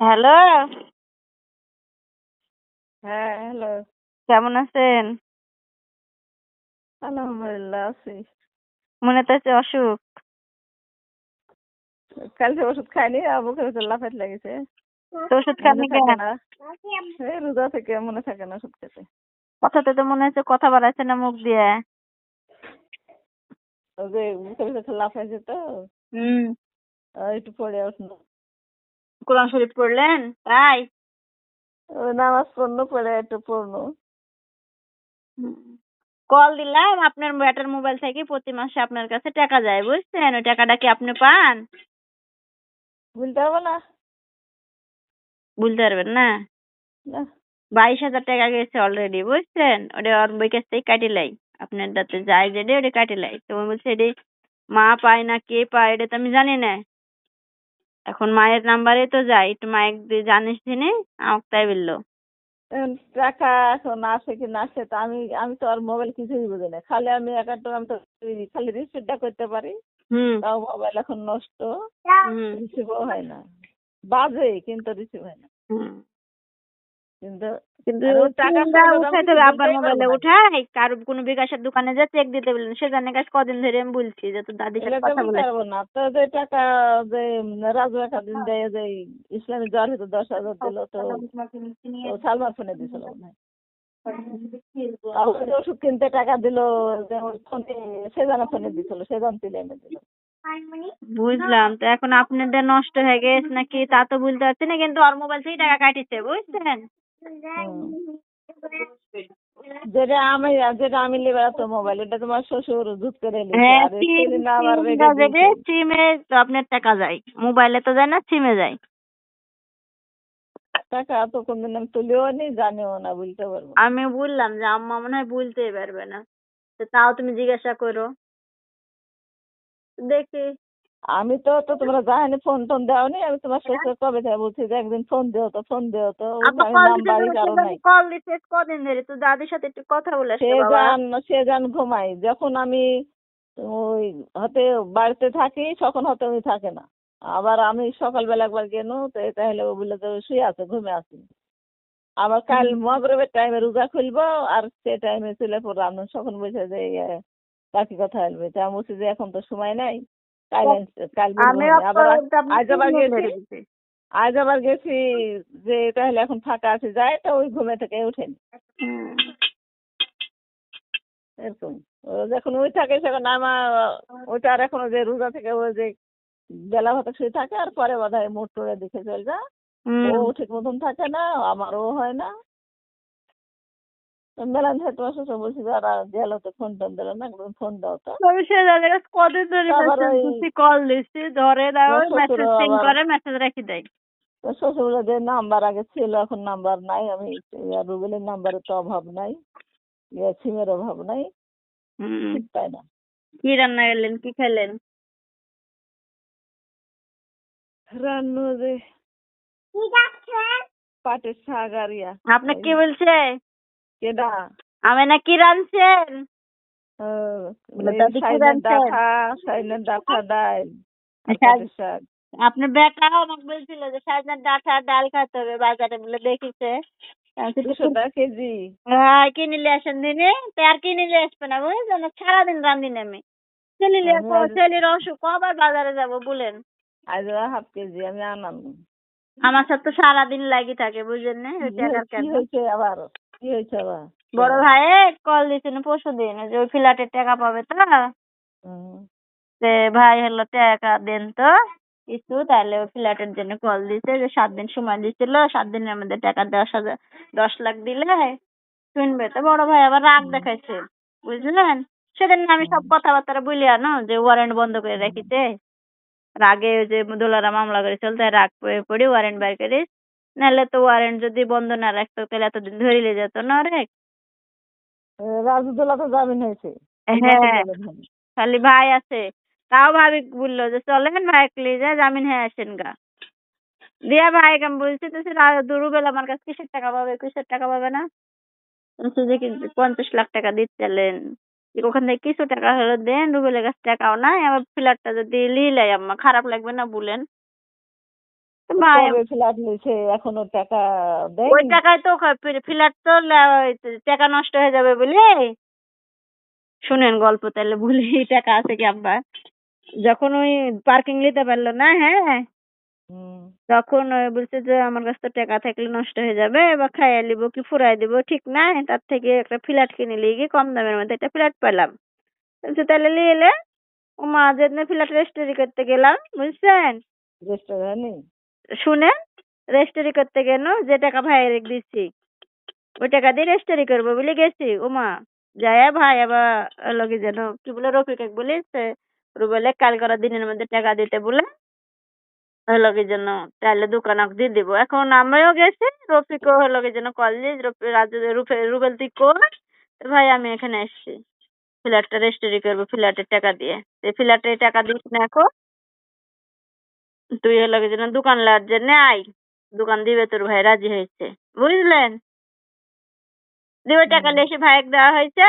Hello. হ্যাঁ hello. কেমন আছেন? আলহামদুলিল্লাহ আছি। মনে তো হচ্ছে অসুখ। কালকে ওষুধ খাইনি আর বুকের ভিতর লাফাত লেগেছে। তো ওষুধ থাকে কেন? রোজা থেকে মনে থাকে না ওষুধ খেতে। কথাতে তো মনে হচ্ছে কথা বাড়াচ্ছে না মুখ দিয়ে। ওই যে বুকের ভিতর লাফাইছে তো। হুম একটু পড়ে উঠল কোরআন শরীফ পড়লেন? তাই? নামাজ পড়ল পড়ে একটু পড়ল কল দিলাম আপনার ব্যাটার মোবাইল থেকে প্রতি মাসে আপনার কাছে টাকা যায় বুঝছেন? ওই টাকাটা কি আপনি পান? বলতে হবে না। বলতে পারবেন না? বাইশ হাজার টাকা গেছে অলরেডি বুঝছেন? ওটা ওর বই কাছ থেকে কাটি লাই। আপনার দাতে যায় যেটা ওটা কাটি লাই। তো আমি বলছি এটি মা পায় না কে পায় এটা তো আমি জানি না। এখন মায়ের নাম্বারে তো যাই একটু মায়ের দিয়ে জানিস দিনে আমাকে তাই বলল টাকা এখন আসে কি না আসে তা আমি আমি তো আর মোবাইল কিছুই বুঝি না। খালি আমি এক একটা আমি তো খালি রিসিভটা করতে পারি। হুম। তাও মোবাইল এখন নষ্ট। হুম। রিসিভও হয় না। বাজে কিন্তু রিসিভ হয় না। হুম। কিন্তু কিন্তু টাকা টাকাটা ফেরত আমি উঠাইতে হবে আব্বার মোবাইলে উঠাই কারও কোনো বিকাশের দোকানে যা চেক দিতে বললেন সে কাছে কদিন ধরে আমি বলছি যে তোর দাদির সাথে কথা বলে না। তো যে টাকা যে রাজু একটা দিন দেয় যে ইসলামী জ্বর হতো দশ হাজার দিল তো ফোনে দিছিল ওষুধ কিনতে টাকা দিল যে ফোনে সেজানা ফোনে দিছিল সেজান তুলে এনে দিল। বুঝলাম। তো এখন আপনাদের নষ্ট হয়ে গেছে নাকি তা তো বলতে পারছি না কিন্তু ওর মোবাইল থেকে টাকা কাটিছে বুঝছেন? যেটা আমি যেটা আমি মোবাইল এটা তোমার শ্বশুর দুধ করে হ্যাঁ সিম। সিমে আপনার টাকা যায়। মোবাইলে তো যায় না সিমে যায়। টাকা তো কোনদিন আমি তুলিও নি জানিও না বলতে পারব আমি বললাম যে আম্মা মনে হয় বলতেই পারবে না। তো তাও তুমি জিজ্ঞাসা করো। দেখি। আমি তো তো তোমরা জানি ফোন টোন দাওনি আমি তোমার শ্বশুর কবে থেকে বলছি যে একদিন ফোন দিও তো ফোন দিও তো কল নাম্বারই কারও নাই। কল দিতে কদিন ধরে? তো দাদির সাথে একটু কথা বলে সে যান সে যান ঘুমাই যখন আমি ওই হতে বাড়িতে থাকি তখন হতে উনি থাকে না। আবার আমি সকালবেলা একবার গেল তো এটা হলে ও বলল যে শুয়ে আছে ঘুমে আছে। আবার কাল মগরবের টাইমে রোজা খুলবো আর সে টাইমে চলে পড়ব। আমি তখন বলছে যে ইয়ে, বাকি কথা বলবে তা বলছি যে এখন তো সময় নাই। আবার আজ আবার গেছি। গেছি আজ আবার গেছি যে তাহলে এখন ফাঁকা আছে যায় তো ওই ঘুমে থেকে উঠেনি এরকম। যখন ওই থাকে সেখন আমার ওইটা আর এখনও যে রোজা থেকে ওই যে বেলা ভাতে শুয়ে থাকে আর পরে বোধ হয় মুখ টুড়ে দেখে চলে যা ও ঠিক মতন থাকে না আমারও হয় না। মেলান তোমার শ্বশুর বলছি যারা গেল তো ফোন টোন দিল না একদম ফোন দাও তো। আমি সে কাছে কদিন ধরে মেসেজ কল দিচ্ছি ধরে দাও মেসেজ সিং করে মেসেজ রেখে দেয়। তো শ্বশুর বলে যে নাম্বার আগে ছিল এখন নাম্বার নাই আমি রুবেলের নাম্বারের তো অভাব নাই ইয়া সিমের অভাব নাই পাই না। কি রান্না করলেন কি খেলেন রান্না যে পাটের শাক আর ইয়া। আপনি কি বলছে? কেডা? আমি না কি? ডাঠা ডাঠা শাক। আপনার বেটা আমাকে বলছিল যে সাজনার ডাঁটা ডাল খেতে হবে বাজারে বলে দেখিছে। কেজি। হ্যাঁ কিনে নিয়ে আসেন দিনে। তো আর কিনে নিয়ে আসবে না বুঝলেন সারাদিন আমি। ছেলে ছেলের অসুখ আবার বাজারে যাব বলেন। আজ হাফ কেজি আমি আনাম আমার সাথে সারাদিন লাগি থাকে বুঝলেন না? আবার? কি হয়েছে আবার? বড় ভাই কল দিয়েছিল পরশু দিন যে ওই ফ্ল্যাটের টাকা পাবে তো। যে ভাই হলো টাকা দেন তো কিছু তাহলে ওই ফ্ল্যাটের জন্য কল দিছে যে সাত দিন সময় দিছিল সাত দিনের মধ্যে টাকা দশ হাজার দশ লাখ দিলে শুনবে তো? বড় ভাই আবার রাগ দেখাইছে বুঝলেন? সেদিন আমি সব কথাবার্তা বলি আনো যে ওয়ারেন্ট বন্ধ করে রাখিতে রাগে ওই যে দোলারা মামলা করেছিল তাই রাগ করে পড়ি ওয়ারেন্ট বের করিস নাহলে তো ওয়ারেন্ট যদি বন্ধ না রাখতো তাহলে এতদিন ধরিলে যেত না রে এ, রাজুদোলা তো জামিন হয়েছে। হ্যাঁ। খালি ভাই আছে। তাও ভাবি বলল যে চলেন ভাই লিয়ে যায় জামিন হয়ে আসেন গা। দিয়া ভাই আমি বলছি তো দুরুবেল আমার কাছে কিসের টাকা পাবে? কিসের টাকা পাবে না? যে পঞ্চাশ লাখ টাকা দিচ্ছিলেন ওখান থেকে কিছু টাকা হলো দেন রুবেলের কাছে টাকাও নাই। আবার ফ্ল্যাটটা যদি লিলাই আম্মা খারাপ লাগবে না বলেন। ফ্ল্যাট নিয়েছে এখনও টাকা ওই টাকায় তো ফ্ল্যাট তো টাকা নষ্ট হয়ে যাবে বলে। শুনেন গল্প তাহলে ভুলে টাকা আছে কি আব্বা? যখন ওই পার্কিং নিতে পারল না হ্যাঁ? তখন বলছে যে আমার কাছে তো টাকা থাকলে নষ্ট হয়ে যাবে বা খাইয়ে নিব কি ফুরাই দিব ঠিক নাই তার থেকে একটা ফ্ল্যাট কিনে নিয়ে গিয়ে কম দামের মধ্যে একটা ফ্ল্যাট পেলাম। বলছে তাহলে নিয়ে এলে? ও মা যেদিন ফ্ল্যাট রেজিস্ট্রি করতে গেলাম বুঝছেন? রেস্টুরেন্টে শুনে রেজিস্ট্রি করতে গেল যে টাকা ভাইয়ের দিচ্ছি। ওই টাকা দিয়ে রেজিস্ট্রি করব বলে গেছি। ও মা যায় ভাই, আবার লগে যেন কি বলে, রফিক এক বলে কাল করার দিনের মধ্যে টাকা দিতে বলে লগে যেন তাহলে দোকান দিয়ে দিব। এখন আমিও গেছি, রফিকও লগে যেন কল দিয়ে রুবেল তুই কর ভাই আমি এখানে এসছি ফ্ল্যাটটা রেজিস্ট্রি করব ফ্ল্যাটের টাকা দিয়ে। ফ্ল্যাটের টাকা দিস না এখন তুই হলো লগে যেন দোকান লার জন্য আই দোকান দিবে তোর ভাই রাজি হয়েছে। বুঝলেন? দিয়ে ওই টাকা এসে ভাইয়ের দেওয়া হয়েছে।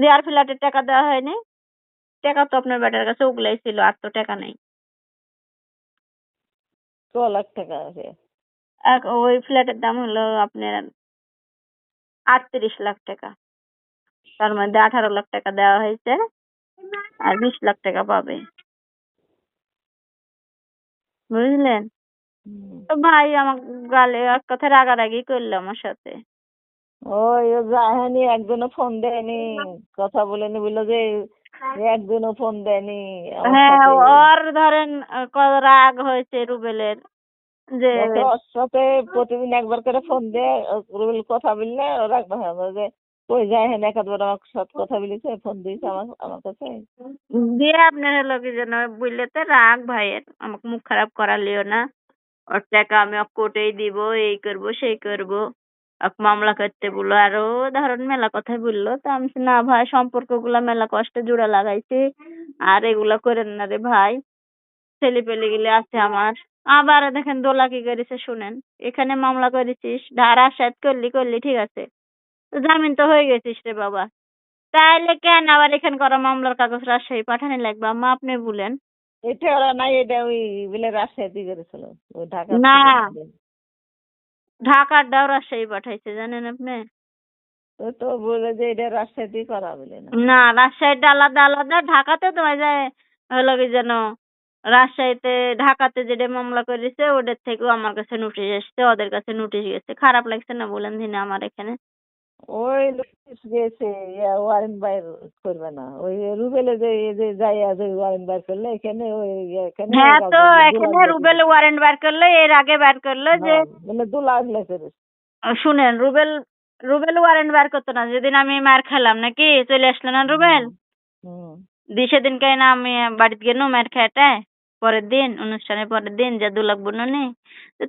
দিয়ে আর ফ্ল্যাটের টাকা দেওয়া হয়নি। টাকা তো আপনার বেটার কাছে ওগুলাই ছিল আর তো টাকা নেই। ক লাখ টাকা আছে। এক- ওই ফ্ল্যাটের দাম হলো আপনার আটত্রিশ লাখ টাকা। তার মধ্যে আঠারো লাখ টাকা দেওয়া হয়েছে আর বিশ লাখ টাকা পাবে। বুঝলেন? তো ভাই আমার গালে এক কথা রাগারাগি করল আমার সাথে। ওই ও যায়নি একজনও ফোন দেয়নি কথা বলেনি বলল যে একজনও ফোন দেয়নি হ্যাঁ। ওর ধরেন কত রাগ হয়েছে রুবেলের। যে ওর সাথে প্রতিদিন একবার করে ফোন দেয় রুবেল কথা বললে ও রাগ হয় যে কই যায় হ্যাঁ একাধবার আমার সাথে কথা বলেছে ফোন দিয়েছে আমার আমার কাছে। দিয়ে আপনার কি যেন বুঝলে তো রাগ ভাইয়ের আমাকে মুখ খারাপ করা লিও না। ওর টাকা আমি কোর্টেই দিব এই করব সেই করব। মামলা করতে বলল আরও ধরেন মেলা কথাই বলল। তো আমি বলছি, না ভাই সম্পর্কগুলা মেলা কষ্টে জোড়া লাগাইছি। আর এগুলা করেন না রে ভাই। ছেলে পেলে গেলে আছে আমার। আবার দেখেন দোলা কি করেছে শুনেন। এখানে মামলা করেছিস ধারা আশ্বাদ করলি করলি ঠিক আছে। জামিন তো হয়ে গেছিস রে বাবা। তাইলে কেন আবার এখানে করা মামলার কাগজ রাজশাহী পাঠানি লাগবে? আম্মা আপনি বলেন। এটা ওরা নাই এটা ওই বলে রাজশাহীতে করেছিল। ঢাকা না। ঢাকার ডাও রাজশাহী পাঠাইছে জানেন আপনি? তো তো বলে যে এটা রাজশাহীতে করা বলে না। রাজশাহীটা আলাদা আলাদা। ঢাকাতে তোমার যে হলো কি যেন রাজশাহীতে ঢাকাতে যেটা মামলা করেছে ওদের থেকেও আমার কাছে নোটিশ এসছে ওদের কাছে নোটিশ গেছে। খারাপ লাগছে না বলেন দিনে আমার এখানে। ওই গেছে ইয়া ওয়ারেন্ট বাইর করবে না। ওই রুবেলে যে যে যাইয়া যে ওয়ারেন্ট বাইর করলে এখানে ওই এখানে হ্যাঁ তো এখানে রুবেল। ওয়ারেন্ট বার করল এর আগে বার করল যে বলে দু লাখ লেখে শুনেন রুবেল রুবেল ওয়ারেন্ট বার করতো না যেদিন আমি মার খেলাম নাকি চলে আসলো না রুবেল? হুম দি সেদিনকে না আমি বাড়িতে গেলাম মার খেতে পরের দিন অনুষ্ঠানের পরের দিন যে দু লাখ বনুনি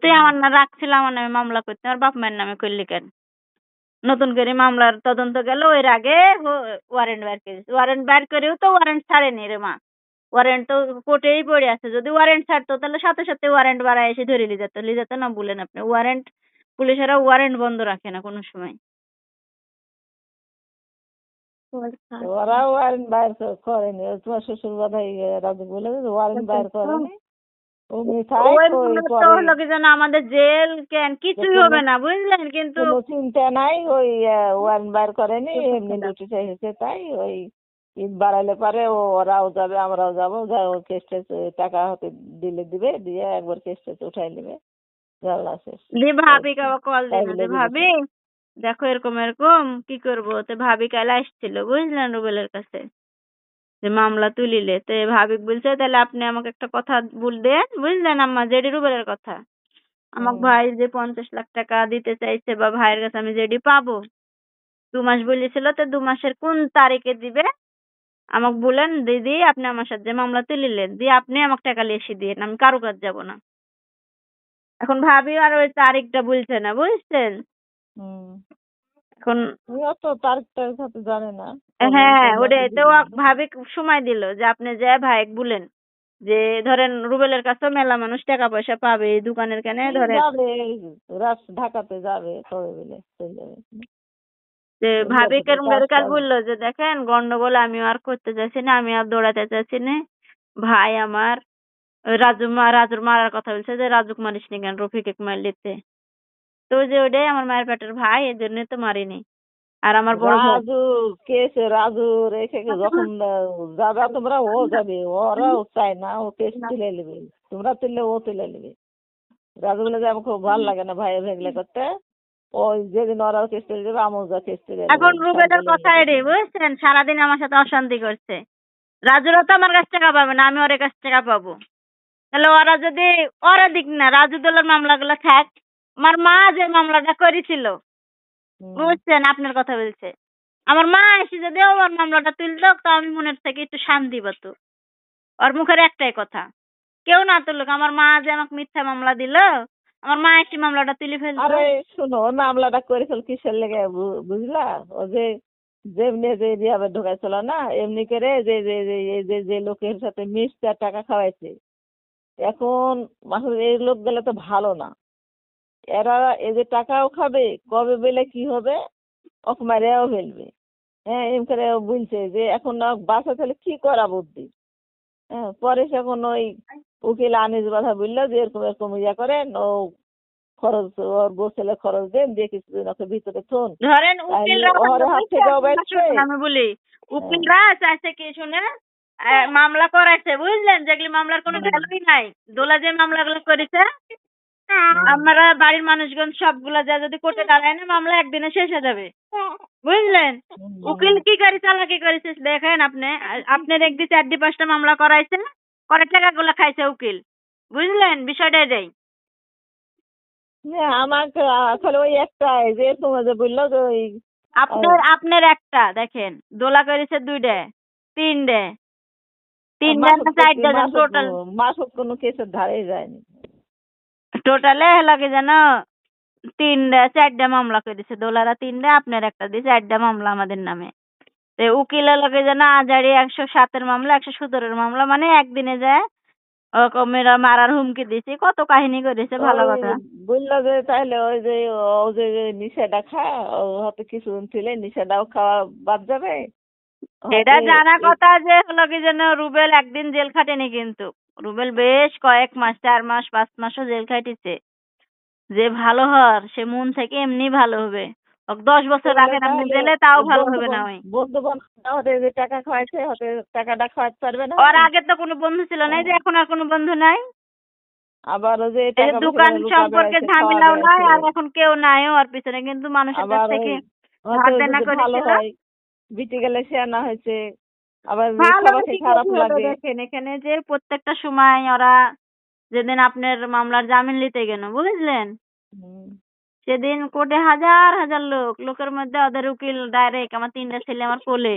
তুই আমার না রাখছিল আমার নামে মামলা করতে আমার বাপ মায়ের নামে করলি কেন? নতুন করে মামলার তদন্ত গেল এর আগে ওয়ারেন্ট বার করেছে ওয়ারেন্ট বার করেও তো ওয়ারেন্ট ছাড়েনি রে মা। ওয়ারেন্ট তো কোর্টেই পড়ে আছে। যদি ওয়ারেন্ট ছাড়তো তাহলে সাথে সাথে ওয়ারেন্ট বাড়ায় এসে ধরে নিয়ে যেত। নিয়ে যেত না বলেন আপনি। ওয়ারেন্ট পুলিশেরা ওয়ারেন্ট বন্ধ রাখে না কোনো সময়। ওরা ওয়ারেন্ট বাইর করেনি। তোমার শ্বশুর রাজু বলে ওয়ারেন্ট বাইর করেনি। হলো কি যেন আমাদের জেল কেন কিছুই হবে না বুঝলেন? কিন্তু চিন্তা নাই ওই ওয়ারেন্ট বাইর করেনি এমনি নোটিশ এসেছে তাই ওই ঈদ বাড়াইলে পারে ও ওরাও যাবে আমরাও যাব ও টাকা হতে দিলে দিবে দিয়ে একবার কেস উঠাই নেবে দি আবার কল দিয়েছে। ভাবি। দেখো এরকম এরকম কি করব? তো ভাবি কাল আসছিল বুঝলেন রুবেলের কাছে? যে মামলা তুলিলে। তো এই ভাবি বলছে তাহলে আপনি আমাকে একটা কথা বল দেন বুঝলেন আম্মা জেডি রুবেলের কথা। আমার ভাই যে পঞ্চাশ লাখ টাকা দিতে চাইছে বা ভাইয়ের কাছে আমি জেডি পাবো দু মাস বলেছিল তো দু মাসের কোন তারিখে দিবে? আমাকে বলেন দিদি আপনি আমার সাথে মামলা তুলিলেন দিয়ে আপনি আমাকে টাকা লিখে দিয়ে আমি কারও কাছে যাব না। এখন ভাবি আর ওই তারিখটা বলছে না বুঝছেন? এখন অত তারিখ টারিখ হয়তো জানে না। হ্যাঁ ওটাই তো ভাবি সময় দিল যে আপনি যে ভাই বলেন যে ধরেন রুবেলের কাছেও মেলা মানুষ টাকা পয়সা পাবে এই দোকানের কেনে ধরেন যাবে? ঢাকাতে যাবে কবে বলে? চলে যাবে। যে ভাবিকে লোকটা কাজ বলল যে দেখেন গন্ডগোল আমি আর করতে চাইছি না আমি আর দৌড়াতে চাইছি না। ভাই আমার রাজু মা রাজুর মারার কথা বলছে যে রাজুক মারিস নি কেন রফিকে মার দিতে? তো ওই যে ওটাই আমার মায়ের পেটের ভাই এই জন্যই তো মারিনি। আর আমার বড় রাজু কেস রাজু? রেখে যখন যাবে তোমরা ও যাবে ওরাও চায় না ও কেস তুলে নেবে। তোমরা তুললে ও তুলে নেবে। রাজু বলে যে আমার খুব ভালো লাগে না ভাই ভেগলে করতে। ওই যেদিন ওরা কেস তুলে দেবে আমিও যা কেস তুলে। এখন রুবেলের কথা এটাই বুঝছেন? সারাদিন আমার সাথে অশান্তি করছে। রাজুরও তো আমার কাছ টাকা পাবে না আমি ওর কাছ টাকা পাবো। তাহলে ওরা যদি ওরা দিক না রাজু দলের মামলাগুলো থাক আমার মা যে মামলাটা করেছিল। বুঝছেন? আপনার কথা বলছে। আমার মা এসে যদি ওর মামলাটা তুলতো তো আমি মনের থেকে একটু শান্তি পেতো। ওর মুখের একটাই কথা। কেউ না তুলুক আমার মা যে আমাকে মিথ্যা মামলা দিল আমার মা এসে মামলাটা তুলে ফেলতো আরে শোনো মামলাটা করেছিল কিসের লেগে বুঝলা? ও যে যেমনি যে রিয়াবে ঢোকাইছিল না এমনি করে যে যে যে যে লোকের সাথে আর টাকা খাওয়াইছে। এখন মানুষ এই লোকগুলো তো ভালো না। এরা যে টাকাও খাবে কবে বেলে কি হবে? ওকে মারিয়াও ফেলবে। হ্যাঁ এম করে বলছে যে এখন না বাসা তাহলে কি করা বুদ্ধি? হ্যাঁ পরে এখন ওই উকিল আনিস বাধা বলল যে এরকম এরকম ইয়া করেন ও খরচ ওর বউ খরচ দেন দিয়ে কিছুদিন ওকে ভিতরে থুন। ধরেন। আমি বলি উকিলরা চাইছে কি শুনে মামলা করাইছে বুঝলেন? যেগুলি মামলার কোনো ভ্যালুই নাই। দোলা যে মামলাগুলো করেছে আমরা বাড়ির মানুষগণ সবগুলা যা যদি করতে দাঁড়ায় না মামলা একদিনে শেষ হয়ে যাবে। বুঝলেন? উকিল কি করে চালাকি করেছে দেখেন আপনি আপনার একদি চারটি পাঁচটা মামলা করাইছে করে টাকাগুলো খাইছে উকিল। বুঝলেন? বিষয়টা এটাই। আমাকে আসলে ওই একটাই যে তোমার যে বলল যে ওই আপনার আপনার একটা দেখেন দোলা করেছে দুইটা তিনটে। তিনটা চারটা টোটাল মাসক কোনো কেসের ধারে যায়নি। টোটালে লাগে যেন তিনটা চারটা মামলা করেছে দোলারা তিনটা আপনার একটা দিয়ে চারটা মামলা আমাদের নামে। তো উকিলের লাগে যেন আজারি একশো সাতের মামলা একশো সতেরোর মামলা মানে একদিনে যায় ওরকমের মারার হুমকি দিছে কত কাহিনী করেছে ভালো কথা। বলল যে তাহলে ওই যে ও যে নিশাটা খায় ও হয়তো কিছুদিন ছিলে নিশাটাও খাওয়া বাদ যাবে। এটা জানা কথা যে হলো কি যেন রুবেল একদিন জেল খাটেনি কিন্তু। রুবেল বেশ কয়েক মাস চার মাস পাঁচ মাসও জেল খাটিছে যে ভালো হর সে মন থেকে এমনি ভালো হবে। দশ বছর রাখেন আপনি জেলে তাও ভালো হবে না ওই। বন্ধু বান্ধব টাকা খাওয়াইছে হতে টাকাটা খাওয়াতে পারবে না। ওর আগে তো কোনো বন্ধু ছিল না যে এখন আর কোনো বন্ধু নাই। আবার ওই যে দোকান সম্পর্কে ঝামেলাও নাই আর এখন কেউ নাই ওর পিছনে। কিন্তু মানুষের কাছ থেকে ভালো করেছিল। হয় বিটি গেলে সে না হয়েছে। আবার ভালো সবাইকে ঠিক খারাপ লাগে। দেখেন এখানে যে প্রত্যেকটা সময় ওরা যেদিন আপনার মামলার জামিন নিতে গেল বুঝলেন সেদিন কোর্টে হাজার হাজার লোক লোকের মধ্যে ওদের উকিল ডাইরেক্ট আমার তিনটা ছেলে আমার কোলে।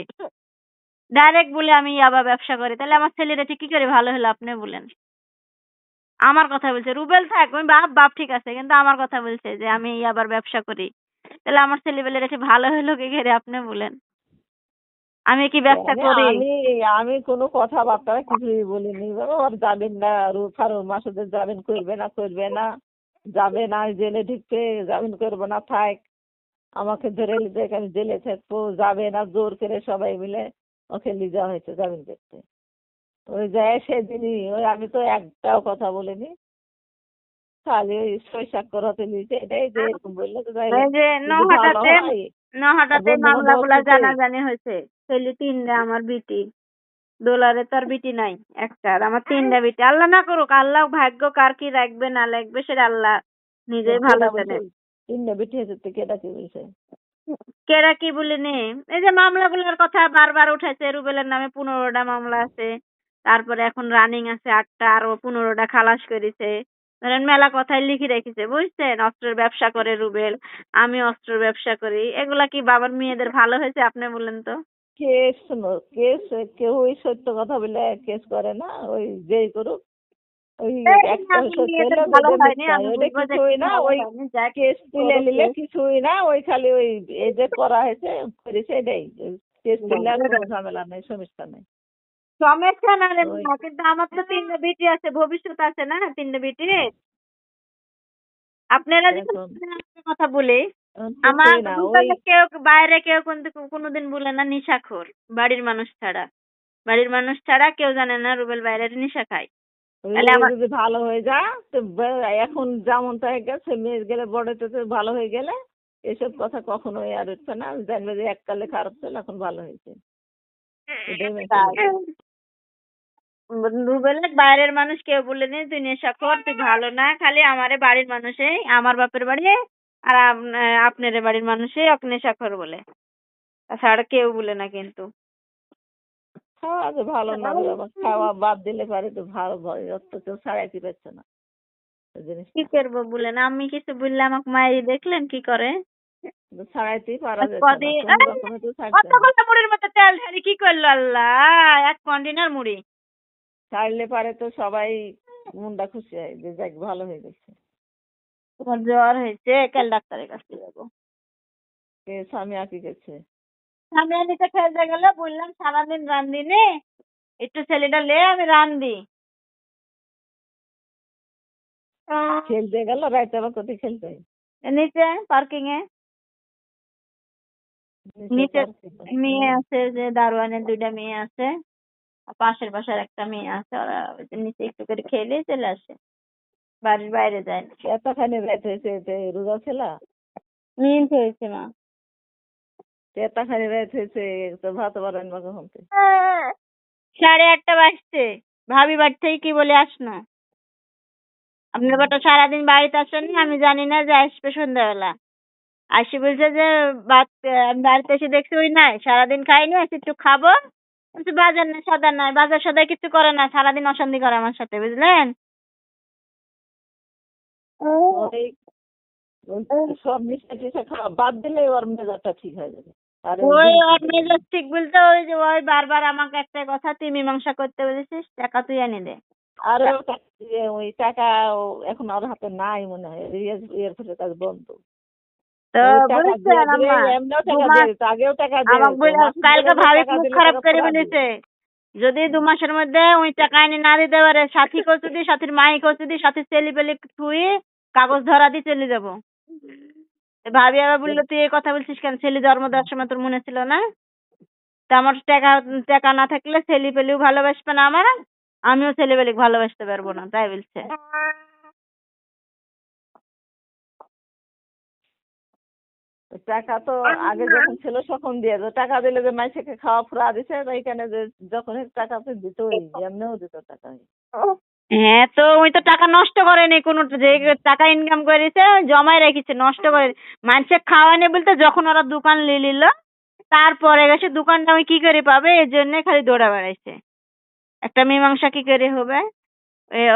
ডাইরেক্ট বলে আমি আবার ব্যবসা করি। তাহলে আমার ছেলেরা কি করে ভালো হলো আপনি বলেন? আমার কথা বলছে রুবেল থাক আমি বাপ বাপ ঠিক আছে কিন্তু আমার কথা বলছে যে আমি আবার ব্যবসা করি। তাহলে আমার ছেলেবেলেরা ঠিক ভালো হলো কি করে আপনি বলেন? আমি কি ব্যবসা করি? আমি আমি কোনো কথাবার্তা কিছুই বলিনি। বাবা যাবেন না ফারুক মাসুদের যাবেন করবে না করবে না। যাবে না জেলে ঢুকতে যাবেন করবে না থাক। আমাকে ধরে নিতে আমি জেলে থাকব যাবে না জোর করে সবাই মিলে ওকে নিয়ে যাওয়া হয়েছে জামিন করতে। ওই যায় সেদিনই ওই আমি তো একটাও কথা বলিনি। খালি ওই নিয়েছে এটাই যে এরকম বলল তো নহাটাতে নহাটাতে মামলাগুলা জানাজানি হয়েছে। ছেলে তিনটা আমার বিটি। দোলারে তার বিটি নাই একটা। আর আমার তিনটা বিটি। আল্লাহ না করুক আল্লাহ ভাগ্য কার কি রাখবে না লাগবে সেটা আল্লাহ নিজেই ভালো জানে? তিনটা বেটি হয়েছে তো কেটা কি বলছে? কেরা কি বলিনি এই যে মামলাগুলোর কথা বারবার উঠেছে রুবেলের নামে পনেরোটা মামলা আছে। তারপরে এখন রানিং আছে আটটা আরও পনেরোটা খালাস করেছে। ধরেন মেলা কথাই লিখে রেখেছে বুঝছেন? অস্ত্রের ব্যবসা করে রুবেল আমি অস্ত্রের ব্যবসা করি। এগুলা কি বাবার মেয়েদের ভালো হয়েছে আপনি বলেন তো? কেস শোনো কেস কেউ ওই সত্য কথা বলে কেস করে না ওই যেই করুক ওই একটা আমি সত্য মেয়েদের হলে ভালো দুটো হয়নি, মিথ্যা। আমি ওটা বলব যে কিছুই না ওই কেস তুলে নিলে কিছুই না ওই খালি ওই এই যে করা হয়েছে করেছে এটাই কেস কোনো ঝামেলা নেই সমস্যা নেই সমস্যা না রে কিন্তু আমার তো তিনটা বিটি আছে ভবিষ্যৎ আছে না তিনটা বিটি আপনারা কথা বলি আমার না রুবেলে কেউ বাইরে কেউ কিন্তু কোনোদিন বলে না নিশাখোর বাড়ির মানুষ ছাড়া। বাড়ির মানুষ ছাড়া কেউ জানে না রুবেল বাইরের নিশা খায়। যদি ভালো হয়ে তো এখন যেমন তাই গেছে মেয়ে গেলে বড়তে তো ভালো হয়ে গেলে এসব কথা কখনোই আর উঠবে না। জানবে যে এককালে খারাপ ছিল এখন ভালো হয়েছে। রুবেলের বাইরের মানুষ কেউ বলেনি তুই নেশা কর তুই ভালো না খালি আমারে বাড়ির মানুষে আমার বাপের বাড়ি আর আপ- আপনার বাড়ির মানুষে ওকে নেশাখোর বলে। তাছাড়া কেউ বলে না কিন্তু। খাওয়া ভালো না খাওয়া বাদ দিলে পারে তো ভালো ভয় অত তো কেউ ছাড়াইতে পারছে না। কি করব বলেন? আমি কিছু বললে আমাকে মায়ের দেখলেন কি করে? কি করল আল্লাহ? এক কন্টেনার মুড়ি। ছাড়লে পারে তো সবাই মনটা খুশি হয় যে যাক ভালো হয়ে গেছে। তোমার জ্বর হয়েছে কাল ডাক্তারের কাছে যাব। কে? স্বামী আঁকি গেছে আমি আনিতে খেলতে গেলে বললাম সারাদিন রান্ধি নে একটু ছেলেটা লে আমি রান্ধি খেলতে গেল রাইতে আবার কোথায় খেলতে? নিচে পার্কিং এ। নিচে মেয়ে আছে যে দারোয়ানের দুইটা মেয়ে আছে। পাশের পাশের একটা মেয়ে আছে ওরা নিচে একটু করে খেলে চলে আসে। বাড়ির বাইরে যায় না এতখানি রাত হয়েছে রোজা ছিল? হয়েছে মা। এতখানি রাত হয়েছে, তো ভাত বাড়ান বা কখন সাড়ে আটটা বাজছে। ভাবি বাড়ি থেকে কি বলে আস না। আপনার বেটা সারাদিন বাড়িতে আসেননি আমি জানি না যে আসবে সন্ধ্যাবেলা। আসি বলছে যে, ভাত বাড়িতে এসে দেখছি ওই নাই। সারাদিন খাইনি আজকে একটু খাব। বাজার নাই সদার নাই। বাজার সদাই কিছু করে না। সারাদিন অশান্তি করে আমার সাথে, বুঝলেন? সব মিশে টিশে খাওয়া বাদ দিলে ওর মেজাজটা ঠিক হয়ে যাবে। ওই ওর মেজাজ ঠিক বলতে ওই যে ওই বারবার আমাকে একটা কথা তুই মীমাংসা করতে বলেছিস টাকা তুই এনে দে। আর ওই টাকা এখন ওর হাতে নাই মনে হয় এয়ারপোর্টের কাজ বন্ধ। কালকে ভাবি খারাপ করে বলেছে যদি দু মাসের মধ্যে ওই টাকা এনে না দিতে পারে সাথী করছে দি সাথীর মাই করছে সাথীর ছেলে পেলে থুই কাগজ ধরা দিয়ে চলে যাব। তো ভাবি আবার বলল তুই এই কথা বলছিস কেন? ছেলে জন্ম দেওয়ার সময় তোর মনে ছিল না? তা আমার টাকা টাকা না থাকলে ছেলে পেলেও ভালোবাসবে না আমার। আমিও ছেলে পেলে ভালোবাসতে পারব না। তাই বলছে। টাকা তো আগে যখন ছিল তখন দিয়ে দিত টাকা দিলে যে মাইসেকে খাওয়া ফুরা দিছে এইখানে যে যখন টাকা তো দিতই এমনিও দিত টাকা। হ্যাঁ তো ওই তো টাকা নষ্ট করেনি কোনো যে টাকা ইনকাম করেছে জমাই রেখেছে নষ্ট করে মানুষে খাওয়ানি বলতে যখন ওরা দোকান নিয়ে নিল তারপরে গেছে দোকানটা ওই কি করে পাবে? এর জন্য খালি দৌড়া বেড়াইছে। একটা মীমাংসা কি করে হবে?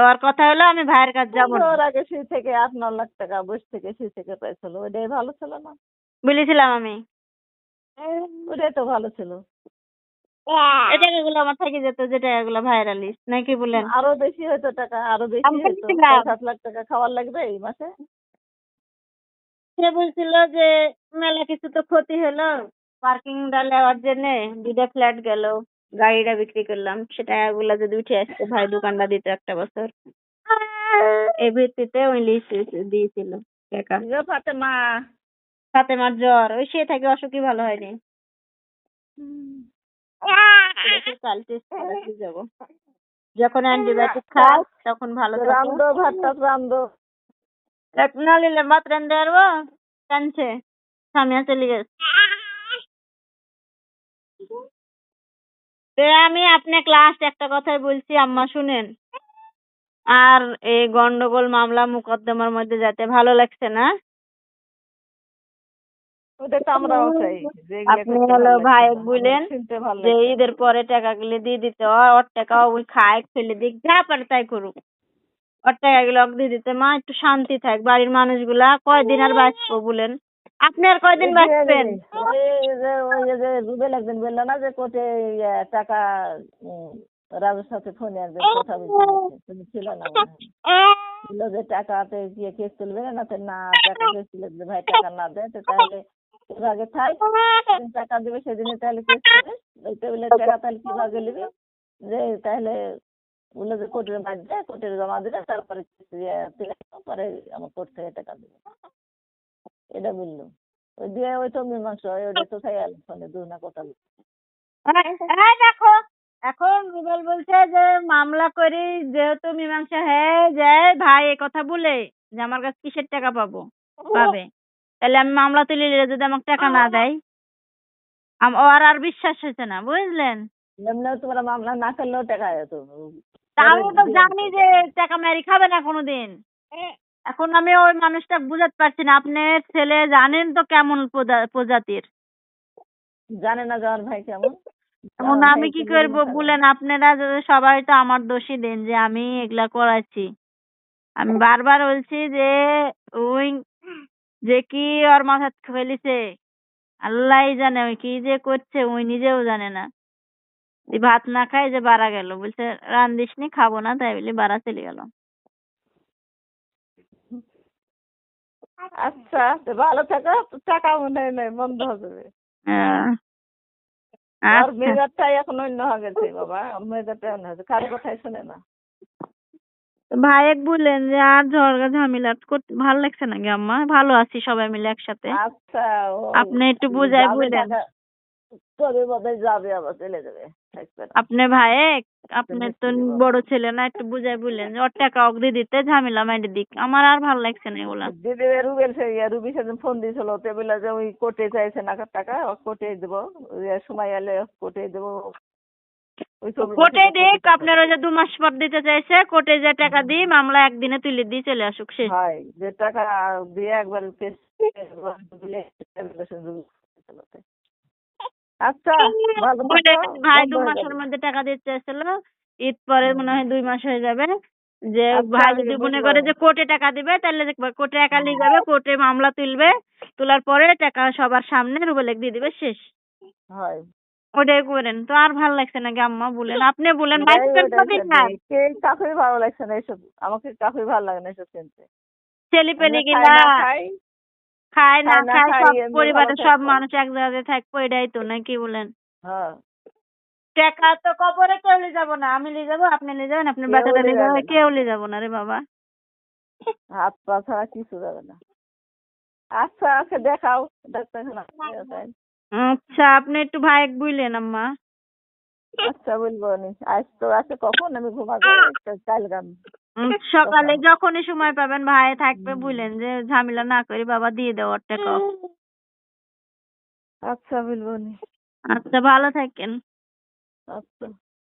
ওর কথা হলো আমি ভাইয়ের কাছে যাব ওর আগে সেই থেকে আট ন লাখ টাকা বসে থেকে সেই থেকে পাইছিল ওইটাই ভালো ছিল না? বলেছিলাম আমি। ওটাই তো ভালো ছিল। এই টাকাগুলো আমার থেকে যেত যে টাকাগুলো ভাইয়ের লিস্ট নাকি বলেন? আরও বেশি হয়তো টাকা আরও বেশি হয়তো সাত লাখ টাকা খাওয়ার লাগবে এই মাসে। সে বলছিল যে মেলা কিছু তো ক্ষতি হলো পার্কিং টা নেওয়ার জন্য দুটা ফ্ল্যাট গেল গাড়িটা বিক্রি করলাম সে টাকাগুলো যদি উঠে আসতো ভাই দোকানটা দিত একটা বছর। এই ভিত্তিতে ওই লিস্ট দিয়েছিল টাকা। ফাতেমা। সাথে মার জ্বর ওই সে থেকে অসুখই ভালো হয়নি। কাল টেস্ট করাতে যাব। যখন অ্যান্টিবায়োটিক খাই তখন ভালো থাকে। ভাতটা এক টানছে সামিয়া চলে গেছে। তো আমি আপনাকে লাস্ট একটা কথাই বলছি আম্মা শুনেন। আর এই গন্ডগোল মামলা মোকদ্দমার মধ্যে যেতে ভালো লাগছে না ওটা তো আমরাও চাই আপনি হলো ভাই না। বললেন শুনতে ভালো যে ঈদের পরে টাকাগুলো দিয়ে দিতে ওর ওর টাকা ওই খায় ফেলে দিক যা পারে তাই করুক। ওর টাকাগুলো ওকে দিয়ে দিতে মা একটু শান্তি থাক বাড়ির মানুষগুলা কয়দিন আর বাঁচবো বলেন? আপনি আর কয়দিন বাঁচবেন? রুবেল একদিন বলল না যে টাকা রাজুর সাথে ফোনে একদিন কথা তুমি ছিল না বলল যে টাকাতে গিয়ে কেস তুলবে না না টাকা কেস তুলে ভাই টাকা না দেয় তো তাহলে তোর আগে থাক যেদিন টাকা দেবে সেদিনে তাহলে কেস করিস। ওই টেবিলে টাকা তাহলে কীভাবে নিবি যে তাহলে বলল যে কোর্টের মাধ্যমে কোর্টের জমা দিলে তারপরে case ইয়ে তুলে পরে আমার কোর্ট থেকে টাকা দেবে। এটা বলল। ওই দিয়ে ওই তো মীমাংসা হয় ওটা তো খাই আলো ফোনে দু না কথা বলি। দেখো এখন রুবেল বলছে যে মামলা করি যেহেতু মীমাংসা হয়ে যায় ভাই এ কথা বলে যে আমার কাছে কিসের টাকা পাবো? পাবে? তাহলে আমি মামলা তুলে নিলে যদি আমাকে টাকা না দেয়? আম- ওর আর বিশ্বাস হয়েছে না বুঝলেন? এমনিও তোমরা মামলা না করলেও টাকা তো। আমি তো জানি যে টাকা মেরি খাবে না কোনোদিন। এখন আমি ওই মানুষটা বুঝাতে পারছি না আপনার ছেলে জানেন তো কেমন প্রজা- প্রজাতির? জানে না যাওয়ার ভাই কেমন? এখন আমি কি করব বলেন আপনারা সবাই তো আমার দোষী দেন যে আমি এগুলা করাচ্ছি। আমি বারবার বলছি যে ওই যে কি ওর মাথা ফেলিছে আল্লাহ জানে ওই কি যে করছে ওই নিজেও জানে না। ভাত না খাই যে বাড়া গেল। বলছে রান্দিস নি খাব না। তাই বলে বাড়া চলে গেল। আচ্ছা ভালো থাকো। টাকা মনে হয় নাই বন্ধ হবে আহ, আর আচ্ছা। মেজারটাই এখন অন্য হয়ে গেছে বাবা। মেজারটা অন্য হয়েছে কারও কথাই শুনে না। ভাইয়েক বললেন যে আর ঝগড়া ঝামেলা করতে ভালো লাগছে নাকি আম্মা? ভালো আছি সবাই মিলে একসাথে। আচ্ছা আপনি একটু বুঝাই বোধহয় যাবে আবার চলে যাবে। আপনি ভাইয়েক আপনি তো বড় ছেলে না একটু বুঝাই বললেন যে ওর টাকা অগ্রি দিতে ঝামেলা মাইরে দিক। আমার আর ভালো লাগছে না এগুলা। দিদি রুবেল সে রুবি সেদিন ফোন দিয়েছিল তে বলে যে ওই কোর্টে চাইছে না টাকা কোর্টে দেবো। সময় এলে কোর্টে দেবো। কোর্টে দেখে আপনার যে দু মাস পর দিতে চাইছে কোর্টে যে টাকা দিই মামলা একদিনে তুলে দিয়ে চলে আসুক শেষ হয় যে টাকা দিয়ে একবার আচ্ছা ভালো কোর্টে থাকো, ভাই দু মাসের মধ্যে টাকা দিতে চাইছিল ঈদ পরে মনে হয় দুই মাস হয়ে যাবে। যে আচ্ছা, ভাই যদি মনে করে যে কোর্টে টাকা দিবে তাহলে কোর্টে একা নিয়ে যাবে কোর্টে মামলা তুলবে তোলার পরে টাকা সবার সামনে রুবেলেক দিয়ে দিবে শেষ। হয় ওটাই করেন। তো আর ভালো লাগছে নাকি আম্মা বলেন। আপনি বলেন কাকুই ভালো লাগছে না এসব। আমাকে কাকুই ভালো লাগে না এসব শুনতে ছেলে পেলে আমরা গিলা। খাই। না খায় না খায় সব পরিবারের সব মানুষ এক জায়গায় থাকব এটাই তো নাকি বলেন? হ্যাঁ। টাকা তো কবরে কেউ নিয়ে যাব না। আমি নিয়ে যাব আপনি নিয়ে যাবেন আপনার কেউ বাচ্চাটা নিয়ে যাবে না। কেউ নিয়ে যাব না রে বাবা। হাত পা ছাড়া কিছু যাবে না। আচ্ছা আচ্ছা দেখাও। ডাক্তারখানা। আচ্ছা আপনি একটু ভাই বুইলেন আম্মা। আচ্ছা বলব আজ তো আছে কখন? আমি ঘুমাবো একটা কাল গান সকালে যখনই সময় পাবেন ভাই থাকবে বুঝলেন যে ঝামেলা না করি বাবা দিয়ে দেওয়ার টাকা আচ্ছা বলব আচ্ছা ভালো থাকেন। আচ্ছা।